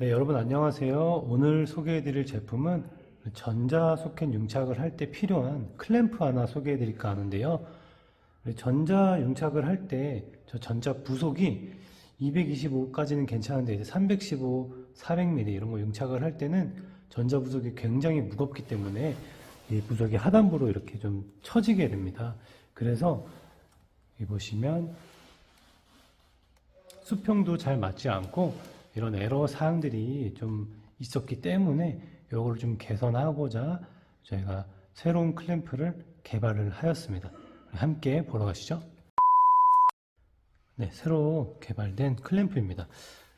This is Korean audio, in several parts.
네, 여러분 안녕하세요. 오늘 소개해드릴 제품은 전자 소켓 융착을 할 때 필요한 클램프 하나 소개해드릴까 하는데요. 우리 전자 융착을 할 때 저 전자 부속이 225까지는 괜찮은데 이제 315, 400mm 이런 거 융착을 할 때는 전자 부속이 굉장히 무겁기 때문에 이 부속이 하단부로 이렇게 좀 처지게 됩니다. 그래서 여기 보시면 수평도 잘 맞지 않고 이런 에러 사항들이 좀 있었기 때문에 이걸 좀 개선하고자 저희가 새로운 클램프를 개발을 하였습니다. 함께 보러 가시죠. 네, 새로 개발된 클램프입니다.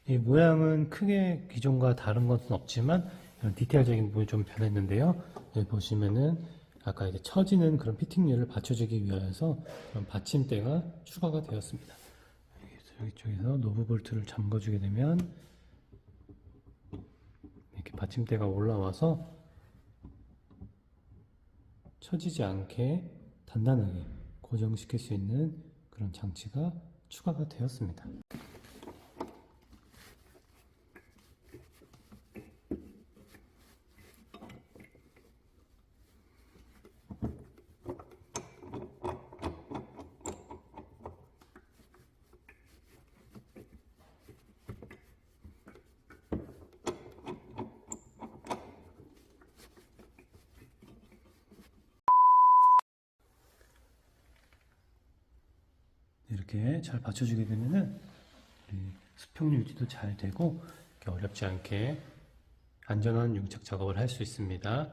이 모양은 크게 기존과 다른 것은 없지만 디테일적인 부분이 좀 변했는데요. 여기 보시면은 아까 이제 처지는 그런 피팅률을 받쳐주기 위하여서 그런 받침대가 추가가 되었습니다. 여기 쪽에서 노브 볼트를 잠궈주게 되면 이렇게 받침대가 올라와서 처지지 않게 단단하게 고정시킬 수 있는 그런 장치가 추가가 되었습니다. 이렇게 잘 받쳐주게 되면은 수평 유지도 잘 되고 어렵지 않게 안전한 융착 작업을 할 수 있습니다.